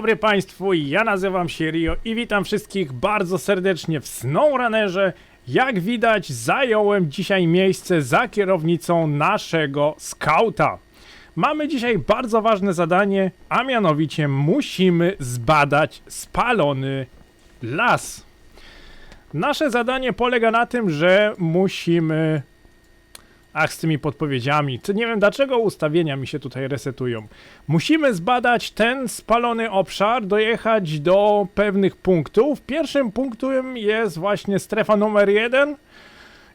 Dobry Państwu, ja nazywam się Rio i witam wszystkich bardzo serdecznie w SnowRunnerze. Jak widać, zająłem dzisiaj miejsce za kierownicą naszego skauta. Mamy dzisiaj bardzo ważne zadanie, a mianowicie musimy zbadać spalony las. Nasze zadanie polega na tym, że musimy Ach, z tymi podpowiedziami. Nie wiem dlaczego ustawienia mi się tutaj resetują. Musimy zbadać ten spalony obszar, dojechać do pewnych punktów. Pierwszym punktem jest właśnie strefa numer jeden.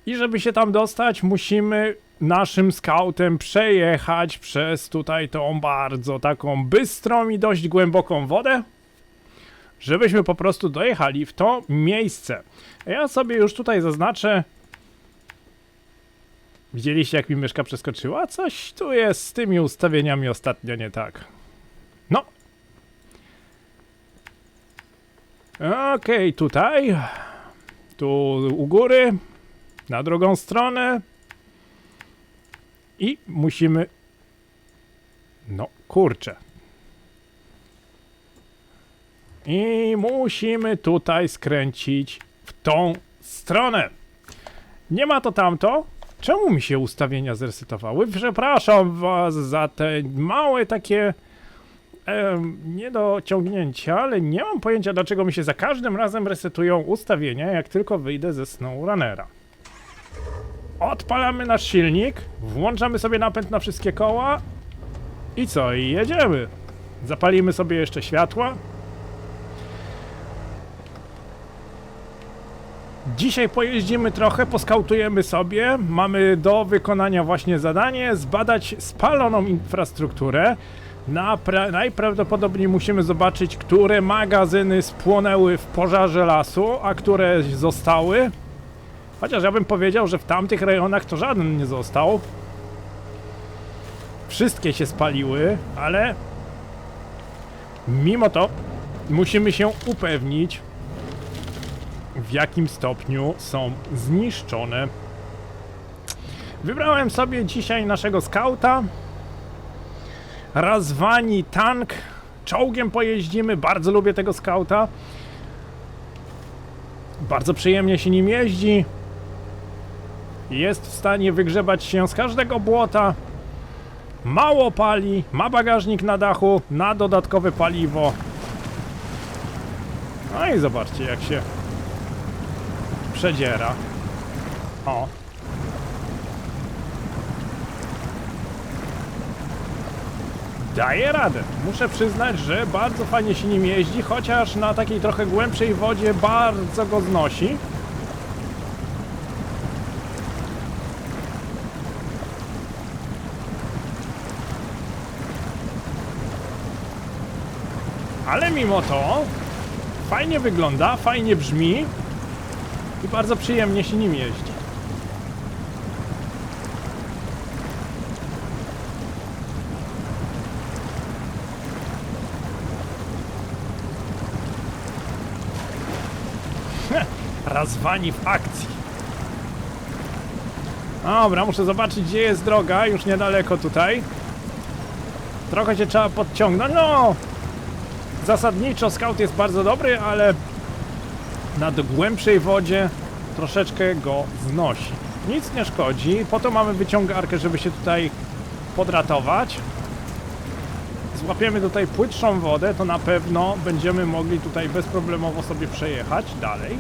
I żeby się tam dostać, musimy naszym skautem przejechać przez tutaj tą bardzo taką bystrą i dość głęboką wodę. Żebyśmy po prostu dojechali w to miejsce. Ja sobie już tutaj zaznaczę Widzieliście, jak mi myszka przeskoczyła? Coś tu jest z tymi ustawieniami ostatnio nie tak. No. Okej, tutaj. Tu u góry. Na drugą stronę. I musimy... No, kurczę. I musimy tutaj skręcić w tą stronę. Nie ma to tamto, Czemu mi się ustawienia zresetowały? Przepraszam was za te małe takie niedociągnięcia, ale nie mam pojęcia dlaczego mi się za każdym razem resetują ustawienia, jak tylko wyjdę ze SnowRunnera. Odpalamy nasz silnik, włączamy sobie napęd na wszystkie koła i co? I jedziemy. Zapalimy sobie jeszcze światła. Dzisiaj pojeździmy trochę, poskautujemy sobie. Mamy do wykonania właśnie zadanie zbadać spaloną infrastrukturę. Najprawdopodobniej musimy zobaczyć, które magazyny spłonęły w pożarze lasu, a które zostały. Chociaż ja bym powiedział, że w tamtych rejonach to żaden nie został. Wszystkie się spaliły, ale mimo to musimy się upewnić, w jakim stopniu są zniszczone. Wybrałem sobie dzisiaj naszego skauta. Razwani tank. Czołgiem pojeździmy. Bardzo lubię tego skauta. Bardzo przyjemnie się nim jeździ. Jest w stanie wygrzebać się z każdego błota. Mało pali, ma bagażnik na dachu, na dodatkowe paliwo. No i zobaczcie jak się przedziera. O. Daje radę. Muszę przyznać, że bardzo fajnie się nim jeździ, chociaż na takiej trochę głębszej wodzie bardzo go znosi. Ale mimo to fajnie wygląda, fajnie brzmi i bardzo przyjemnie się nim jeździ. Razwani w akcji. Dobra, muszę zobaczyć gdzie jest droga, już niedaleko tutaj. Trochę się trzeba podciągnąć, no! Zasadniczo scout jest bardzo dobry, ale na głębszej wodzie troszeczkę go znosi. Nic nie szkodzi, po to mamy wyciągarkę, żeby się tutaj podratować. Złapiemy tutaj płytszą wodę, to na pewno będziemy mogli tutaj bezproblemowo sobie przejechać dalej.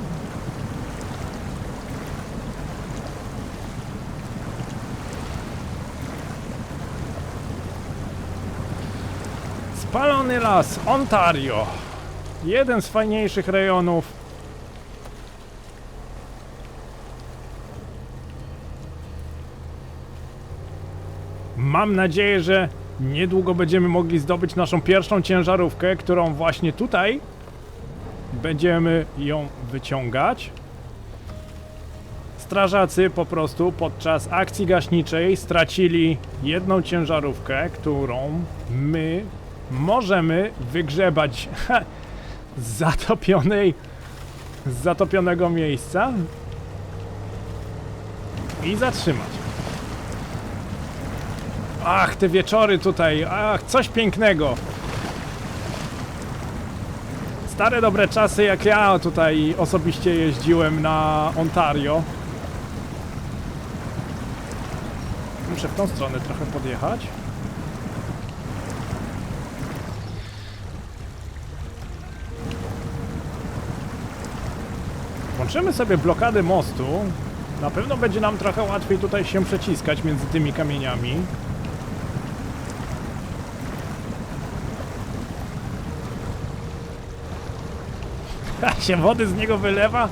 Spalony las, Ontario. Jeden z fajniejszych rejonów Mam nadzieję, że niedługo będziemy mogli zdobyć naszą pierwszą ciężarówkę, którą właśnie tutaj będziemy ją wyciągać. Strażacy po prostu podczas akcji gaśniczej stracili jedną ciężarówkę, którą my możemy wygrzebać z zatopionej z zatopionego miejsca i zatrzymać. Ach, te wieczory tutaj, ach, coś pięknego. Stare dobre czasy, jak ja tutaj osobiście jeździłem na Ontario. Muszę w tą stronę trochę podjechać. Włączymy sobie blokadę mostu. Na pewno będzie nam trochę łatwiej tutaj się przeciskać między tymi kamieniami. Się wody z niego wylewa.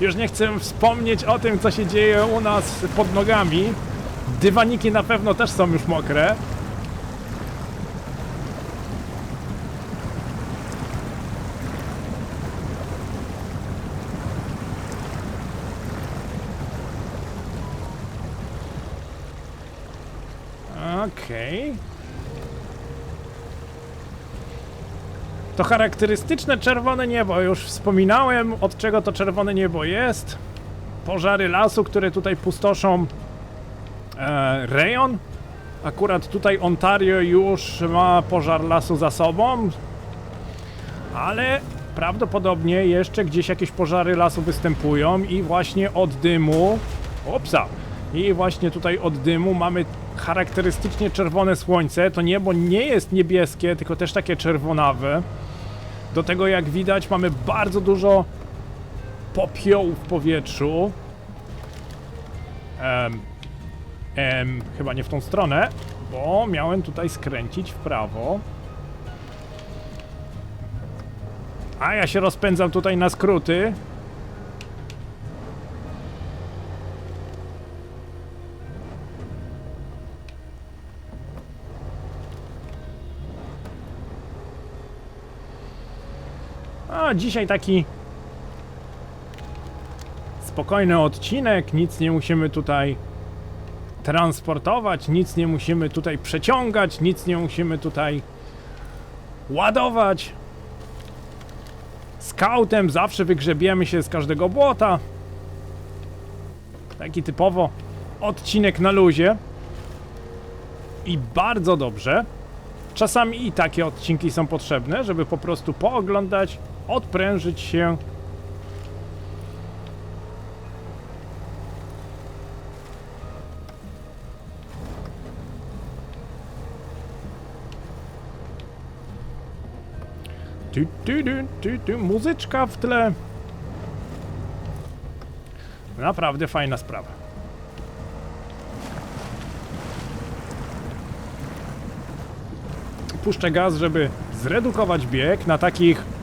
Już nie chcę wspomnieć o tym, co się dzieje u nas pod nogami. Dywaniki na pewno też są już mokre. Okej. To charakterystyczne czerwone niebo. Już wspominałem, od czego to czerwone niebo jest. Pożary lasu, które tutaj pustoszą e, rejon. Akurat tutaj Ontario już ma pożar lasu za sobą. Ale prawdopodobnie jeszcze gdzieś jakieś pożary lasu występują i właśnie od dymu... Opsa! I właśnie tutaj od dymu mamy charakterystycznie czerwone słońce. To niebo nie jest niebieskie, tylko też takie czerwonawe. Do tego jak widać mamy bardzo dużo popiołu w powietrzu. Em, em, chyba nie w tą stronę, bo miałem tutaj skręcić w prawo. A ja się rozpędzam tutaj na skróty. A dzisiaj taki spokojny odcinek, nic nie musimy tutaj transportować, nic nie musimy tutaj przeciągać, nic nie musimy tutaj ładować. Skautem zawsze wygrzebiemy się z każdego błota. Taki typowo odcinek na luzie. I bardzo dobrze. Czasami i takie odcinki są potrzebne, żeby po prostu pooglądać, odprężyć się. Tu, tu, tu, tu, muzyczka w tle. Naprawdę fajna sprawa. Puszczę gaz, żeby zredukować bieg na takich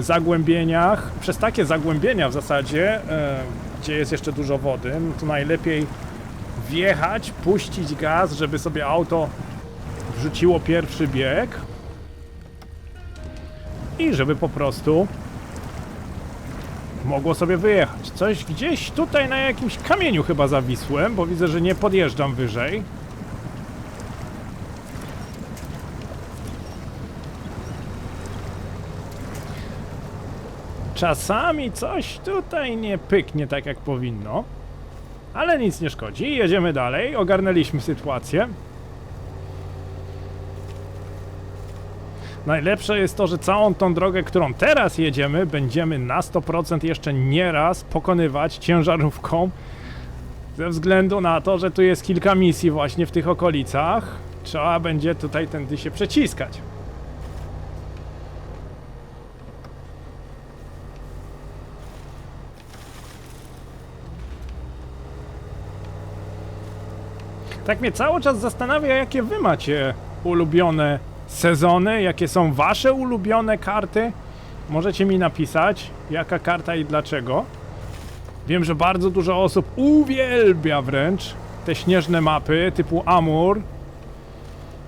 zagłębieniach. Przez takie zagłębienia w zasadzie, e, gdzie jest jeszcze dużo wody, no to najlepiej wjechać, puścić gaz, żeby sobie auto wrzuciło pierwszy bieg i żeby po prostu mogło sobie wyjechać. Coś gdzieś tutaj na jakimś kamieniu chyba zawisłem, bo widzę, że nie podjeżdżam wyżej. Czasami coś tutaj nie pyknie tak jak powinno. Ale nic nie szkodzi. Jedziemy dalej. Ogarnęliśmy sytuację. Najlepsze jest to, że całą tą drogę, którą teraz jedziemy, będziemy na 100% jeszcze nieraz pokonywać ciężarówką. Ze względu na to, że tu jest kilka misji właśnie w tych okolicach. Trzeba będzie tutaj tędy się przeciskać. Tak mnie cały czas zastanawia, jakie wy macie ulubione sezony, jakie są wasze ulubione karty. Możecie mi napisać, jaka karta i dlaczego. Wiem, że bardzo dużo osób uwielbia wręcz te śnieżne mapy typu Amur.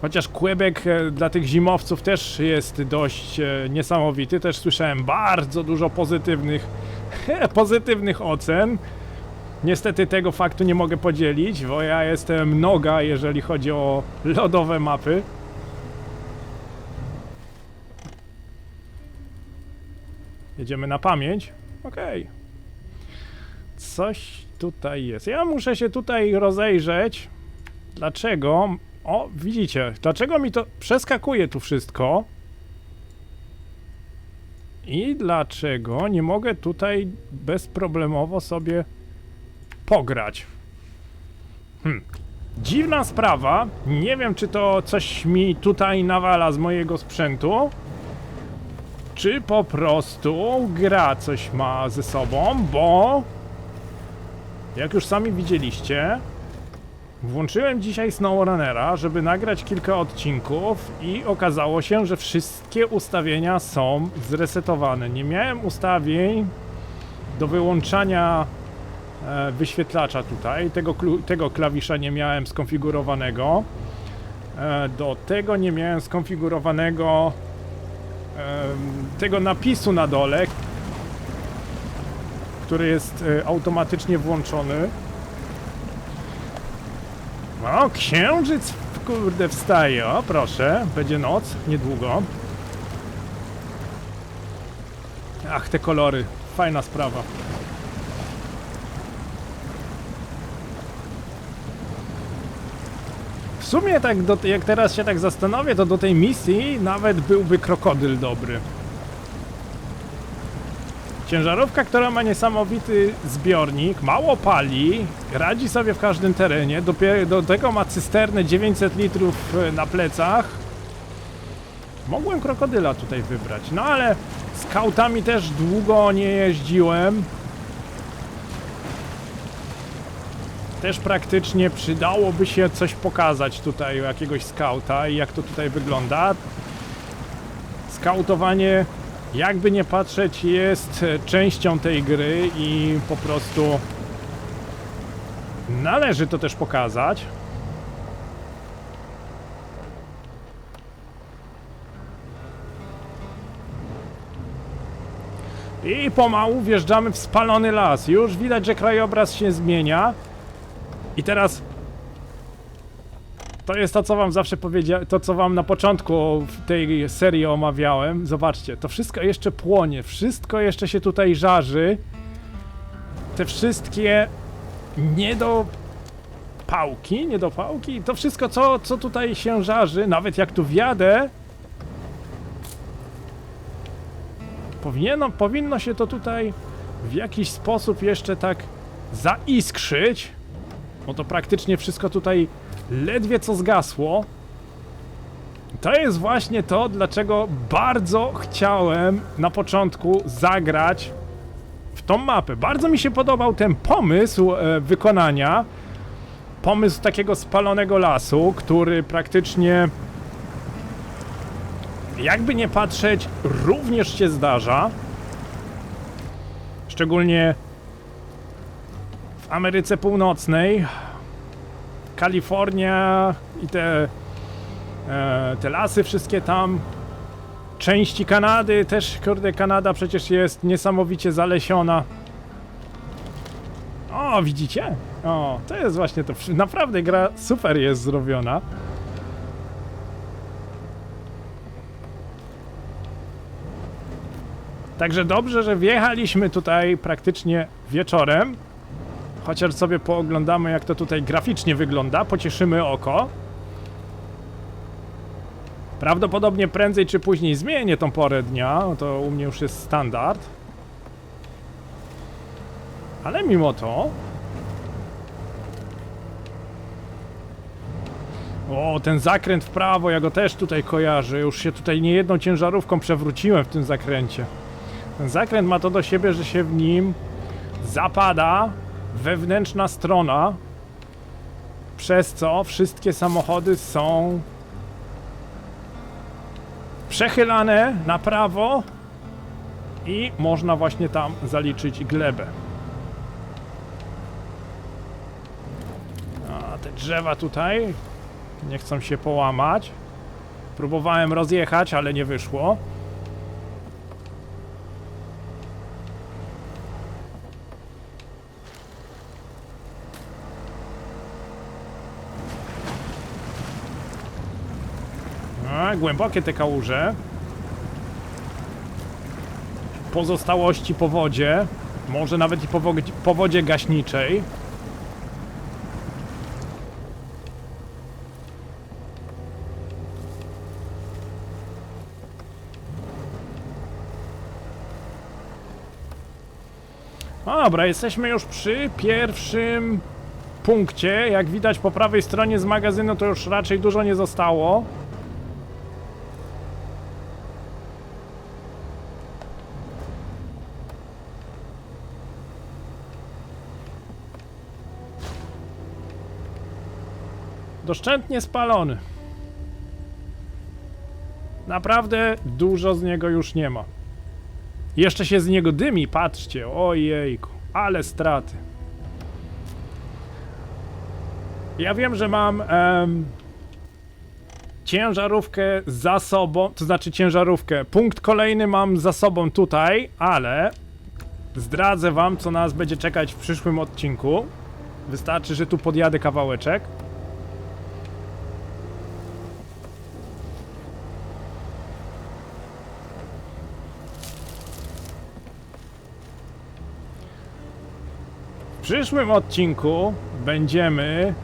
Chociaż Quebec e, dla tych zimowców też jest dość e, niesamowity. Też słyszałem bardzo dużo pozytywnych, pozytywnych ocen. Niestety tego faktu nie mogę podzielić, bo ja jestem noga, jeżeli chodzi o lodowe mapy. Jedziemy na pamięć? Okej. Coś tutaj jest. Ja muszę się tutaj rozejrzeć. Dlaczego? O, widzicie, dlaczego mi to przeskakuje tu wszystko? I dlaczego nie mogę tutaj bezproblemowo sobie pograć? Hmm. Dziwna sprawa. Nie wiem, czy to coś mi tutaj nawala z mojego sprzętu, czy po prostu gra coś ma ze sobą, bo jak już sami widzieliście, włączyłem dzisiaj SnowRunnera, żeby nagrać kilka odcinków i okazało się, że wszystkie ustawienia są zresetowane. Nie miałem ustawień do wyłączania wyświetlacza tutaj, tego, tego klawisza nie miałem skonfigurowanego. E, do tego nie miałem skonfigurowanego tego napisu na dole, który jest e, automatycznie włączony. O, księżyc kurde wstaje, o proszę, będzie noc niedługo. Ach, te kolory, fajna sprawa. Sumie tak, do, jak teraz się tak zastanowię, to do tej misji nawet byłby krokodyl dobry. Ciężarówka, która ma niesamowity zbiornik, mało pali, radzi sobie w każdym terenie, dopiero do tego ma cysternę 900 litrów e, na plecach. Mogłem krokodyla tutaj wybrać, no ale skautami też długo nie jeździłem. Też praktycznie przydałoby się coś pokazać tutaj u jakiegoś skauta i jak to tutaj wygląda. Skautowanie, jakby nie patrzeć, jest częścią tej gry i po prostu należy to też pokazać. I pomału wjeżdżamy w spalony las. Już widać, że krajobraz się zmienia. I teraz to jest to, co wam zawsze powiedziałem, to co wam na początku tej serii omawiałem. Zobaczcie, to wszystko jeszcze płonie, wszystko jeszcze się tutaj żarzy. Te wszystkie niedopałki, niedopałki, to wszystko, co, co tutaj się żarzy, nawet jak tu wjadę, powinno, powinno się to tutaj w jakiś sposób jeszcze tak zaiskrzyć. Bo to praktycznie wszystko tutaj ledwie co zgasło. To jest właśnie to, dlaczego bardzo chciałem na początku zagrać w tą mapę. Bardzo mi się podobał ten pomysł e, wykonania. Pomysł takiego spalonego lasu, który praktycznie jakby nie patrzeć, również się zdarza. Szczególnie Ameryce Północnej, Kalifornia i te, e, te lasy wszystkie tam, części Kanady też, kurde, Kanada przecież jest niesamowicie zalesiona. O, widzicie? O, to jest właśnie to. Naprawdę gra super jest zrobiona. Także dobrze, że wjechaliśmy tutaj praktycznie wieczorem. Chociaż sobie pooglądamy, jak to tutaj graficznie wygląda, pocieszymy oko. Prawdopodobnie prędzej czy później zmienię tą porę dnia, to u mnie już jest standard. Ale mimo to... O, ten zakręt w prawo, ja go też tutaj kojarzę. Już się tutaj niejedną ciężarówką przewróciłem w tym zakręcie. Ten zakręt ma to do siebie, że się w nim zapada wewnętrzna strona, przez co wszystkie samochody są przechylane na prawo i można właśnie tam zaliczyć glebę. A te drzewa tutaj nie chcą się połamać. Próbowałem rozjechać, ale nie wyszło. A, głębokie te kałuże. Pozostałości po wodzie. Może nawet i po, wodzie- po wodzie gaśniczej. Dobra, jesteśmy już przy pierwszym punkcie. Jak widać po prawej stronie z magazynu to już raczej dużo nie zostało. Doszczętnie spalony. Naprawdę dużo z niego już nie ma. Jeszcze się z niego dymi, patrzcie, ojejku, ale straty. Ja wiem, że mam em, ciężarówkę za sobą, to znaczy ciężarówkę. Punkt kolejny mam za sobą tutaj, ale zdradzę wam, co nas będzie czekać w przyszłym odcinku. Wystarczy, że tu podjadę kawałeczek. Przyszłym odcinku będziemy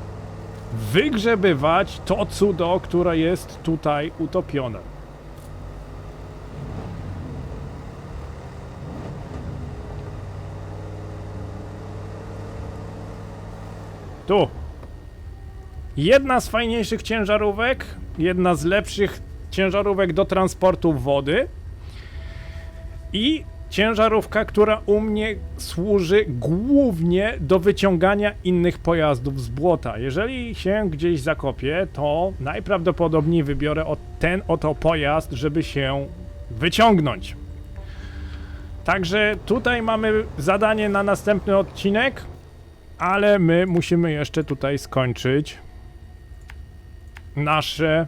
wygrzebywać to cudo, które jest tutaj utopione. Tu. Jedna z fajniejszych ciężarówek, jedna z lepszych ciężarówek do transportu wody. I ciężarówka, która u mnie służy głównie do wyciągania innych pojazdów z błota. Jeżeli się gdzieś zakopię, to najprawdopodobniej wybiorę ten oto pojazd, żeby się wyciągnąć. Także tutaj mamy zadanie na następny odcinek, ale my musimy jeszcze tutaj skończyć nasze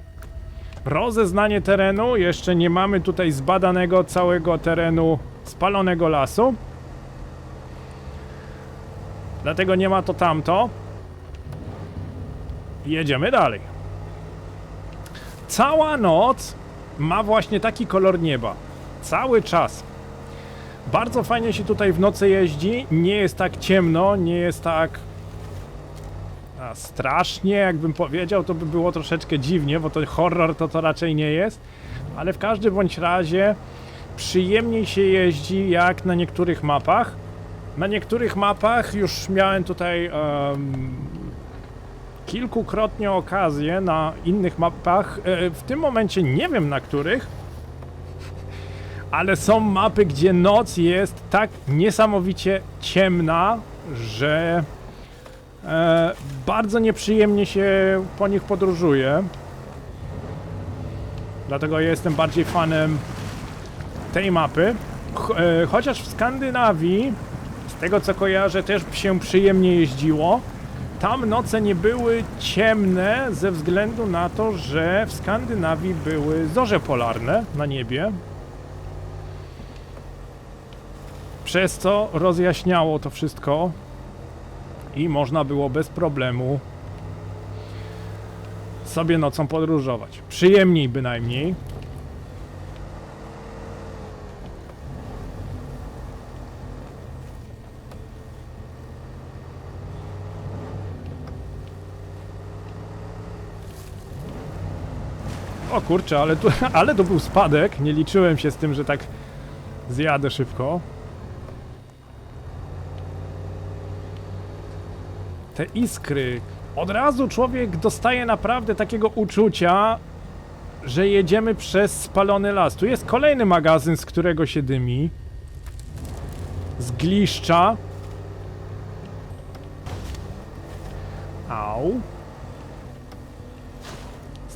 rozeznanie terenu. Jeszcze nie mamy tutaj zbadanego całego terenu spalonego lasu. Dlatego nie ma to tamto. Jedziemy dalej. Cała noc ma właśnie taki kolor nieba. Cały czas. Bardzo fajnie się tutaj w nocy jeździ. Nie jest tak ciemno, nie jest tak a, strasznie, jakbym powiedział, to by było troszeczkę dziwnie, bo to horror to to raczej nie jest. Ale w każdym bądź razie przyjemniej się jeździ jak na niektórych mapach. Na niektórych mapach już miałem tutaj em, kilkukrotnie okazję na innych mapach. E, w tym momencie nie wiem na których, ale są mapy, gdzie noc jest tak niesamowicie ciemna, że e, bardzo nieprzyjemnie się po nich podróżuje. Dlatego ja jestem bardziej fanem tej mapy. E, chociaż w Skandynawii, z tego co kojarzę, też się przyjemnie jeździło. Tam noce nie były ciemne ze względu na to, że w Skandynawii były zorze polarne na niebie. Przez co rozjaśniało to wszystko i można było bez problemu sobie nocą podróżować. Przyjemniej bynajmniej. O kurczę, ale tu, ale to był spadek. Nie liczyłem się z tym, że tak zjadę szybko. Te iskry. Od razu człowiek dostaje naprawdę takiego uczucia, że jedziemy przez spalony las. Tu jest kolejny magazyn, z którego się dymi. Z gliszcza. Au.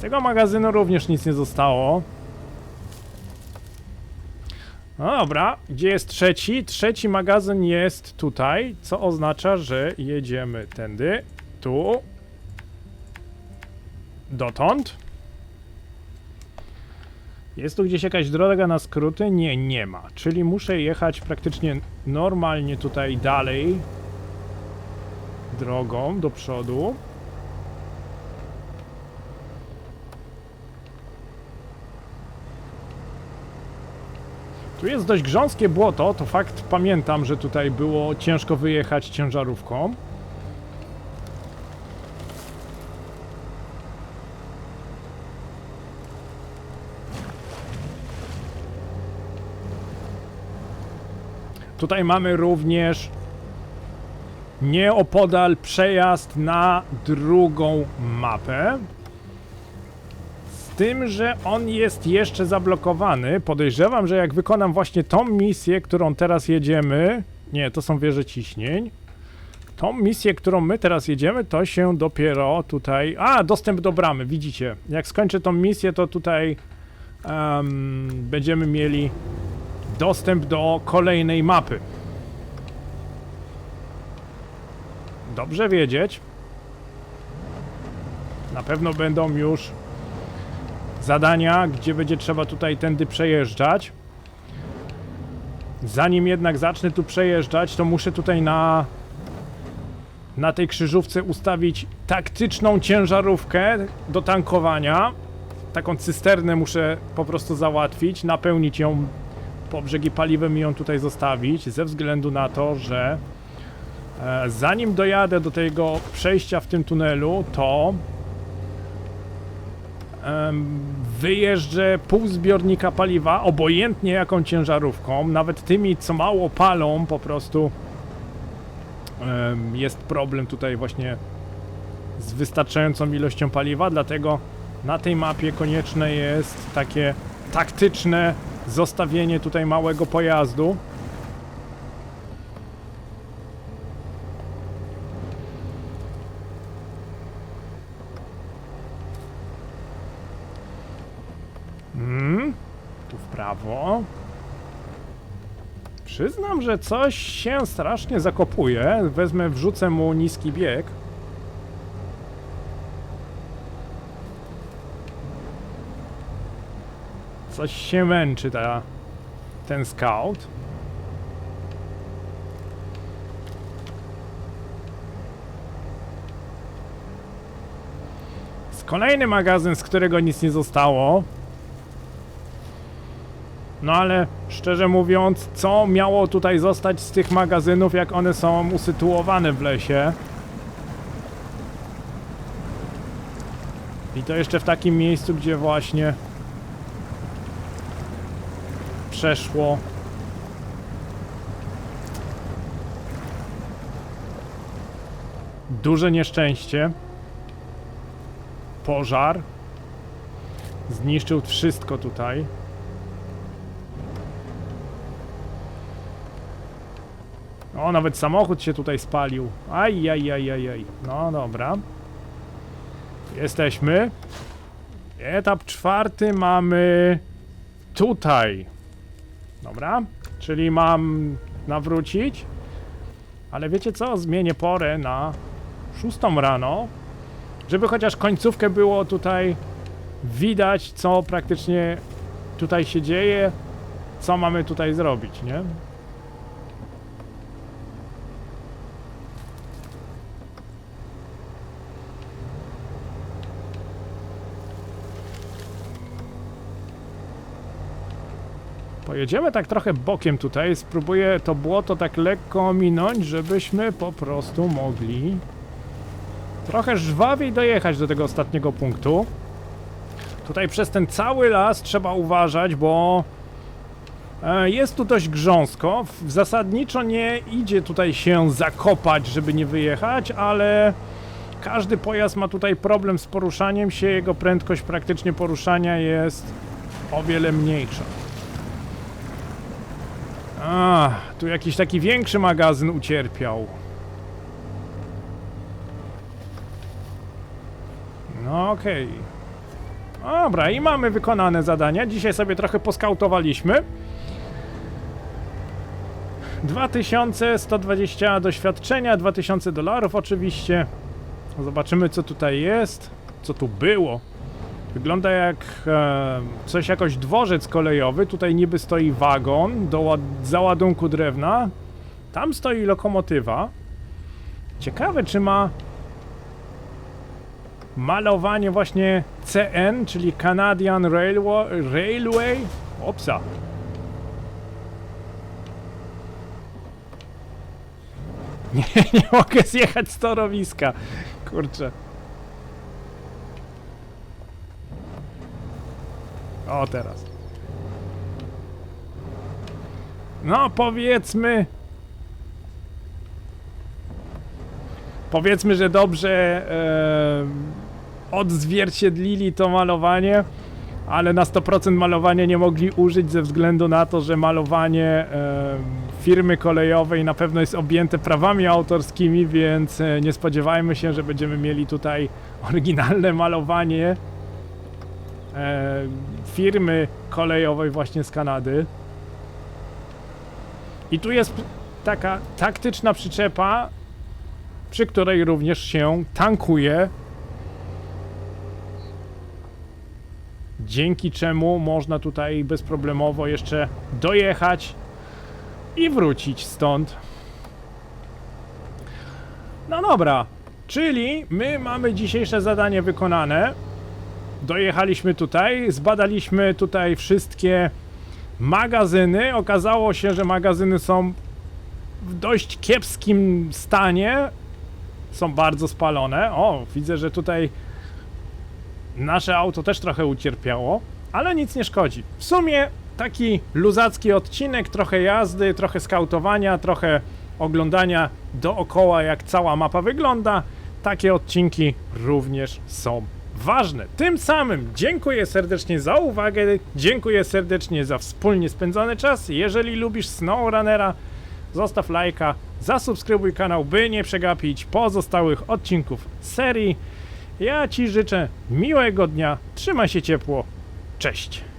Tego magazynu również nic nie zostało. No dobra, gdzie jest trzeci? Trzeci magazyn jest tutaj, co oznacza, że jedziemy tędy, tu, dotąd. Jest tu gdzieś jakaś droga na skróty? Nie, nie ma. Czyli muszę jechać praktycznie normalnie tutaj dalej drogą do przodu. Tu jest dość grząskie błoto, to fakt pamiętam, że tutaj było ciężko wyjechać ciężarówką. Tutaj mamy również nieopodal przejazd na drugą mapę. Tym, że on jest jeszcze zablokowany. Podejrzewam, że jak wykonam właśnie tą misję, którą teraz jedziemy. Nie, to są wieże ciśnień. Tą misję, którą my teraz jedziemy, to się dopiero tutaj. A, dostęp do bramy, widzicie. Jak skończę tą misję, to tutaj em, będziemy mieli dostęp do kolejnej mapy. Dobrze wiedzieć. Na pewno będą już zadania, gdzie będzie trzeba tutaj tędy przejeżdżać. Zanim jednak zacznę tu przejeżdżać, to muszę tutaj na na tej krzyżówce ustawić taktyczną ciężarówkę do tankowania. Taką cysternę muszę po prostu załatwić, napełnić ją po brzegi paliwem i ją tutaj zostawić, ze względu na to, że e, zanim dojadę do tego przejścia w tym tunelu, to wyjeżdżę pół zbiornika paliwa, obojętnie jaką ciężarówką, nawet tymi, co mało palą, po prostu jest problem tutaj właśnie z wystarczającą ilością paliwa, dlatego na tej mapie konieczne jest takie taktyczne zostawienie tutaj małego pojazdu. Mm, tu w prawo. Przyznam, że coś się strasznie zakopuje. Wezmę, wrzucę mu niski bieg. Coś się męczy ta, ten scout. Kolejny magazyn, z którego nic nie zostało. No ale szczerze mówiąc, co miało tutaj zostać z tych magazynów, jak one są usytuowane w lesie? I to jeszcze w takim miejscu, gdzie właśnie przeszło duże nieszczęście. Pożar zniszczył wszystko tutaj. Nawet samochód się tutaj spalił. Aj, aj, aj, aj, aj. No dobra. Jesteśmy. Etap czwarty mamy tutaj. Dobra. Czyli mam nawrócić. Ale wiecie co? Zmienię porę na szóstą rano. Żeby chociaż końcówkę było tutaj widać, co praktycznie tutaj się dzieje. Co mamy tutaj zrobić, nie? Pojedziemy tak trochę bokiem tutaj, spróbuję to błoto tak lekko ominąć, żebyśmy po prostu mogli trochę żwawiej dojechać do tego ostatniego punktu. Tutaj przez ten cały las trzeba uważać, bo e, jest tu dość grząsko. Zasadniczo nie idzie tutaj się zakopać, żeby nie wyjechać, ale każdy pojazd ma tutaj problem z poruszaniem się, jego prędkość praktycznie poruszania jest o wiele mniejsza. A, tu jakiś taki większy magazyn ucierpiał. No okej. Dobra, i mamy wykonane zadania. Dzisiaj sobie trochę poskautowaliśmy. 2120 doświadczenia, 2000 dolarów oczywiście. Zobaczymy co tutaj jest, co tu było. Wygląda jak e, coś jakoś dworzec kolejowy. Tutaj niby stoi wagon do ład- załadunku drewna. Tam stoi lokomotywa. Ciekawe, czy ma malowanie właśnie CN, czyli Canadian Railway. Railway? Opsa. Nie, nie mogę zjechać z torowiska. Kurczę. O, teraz. No, powiedzmy. powiedzmy, że dobrze e, odzwierciedlili to malowanie, ale na 100% malowania nie mogli użyć ze względu na to, że malowanie e, firmy kolejowej na pewno jest objęte prawami autorskimi, więc e, nie spodziewajmy się, że będziemy mieli tutaj oryginalne malowanie firmy kolejowej właśnie z Kanady. I tu jest taka taktyczna przyczepa, przy której również się tankuje. Dzięki czemu można tutaj bezproblemowo jeszcze dojechać i wrócić stąd. No dobra, czyli my mamy dzisiejsze zadanie wykonane. Dojechaliśmy tutaj, zbadaliśmy tutaj wszystkie magazyny. Okazało się, że magazyny są w dość kiepskim stanie. Są bardzo spalone. O, widzę, że tutaj nasze auto też trochę ucierpiało, ale nic nie szkodzi. W sumie taki luzacki odcinek, trochę jazdy, trochę skautowania, trochę oglądania dookoła, jak cała mapa wygląda. Takie odcinki również są ważne. Tym samym dziękuję serdecznie za uwagę, dziękuję serdecznie za wspólnie spędzony czas. Jeżeli lubisz SnowRunnera, zostaw lajka, zasubskrybuj kanał, by nie przegapić pozostałych odcinków serii. Ja Ci życzę miłego dnia, trzymaj się ciepło, cześć!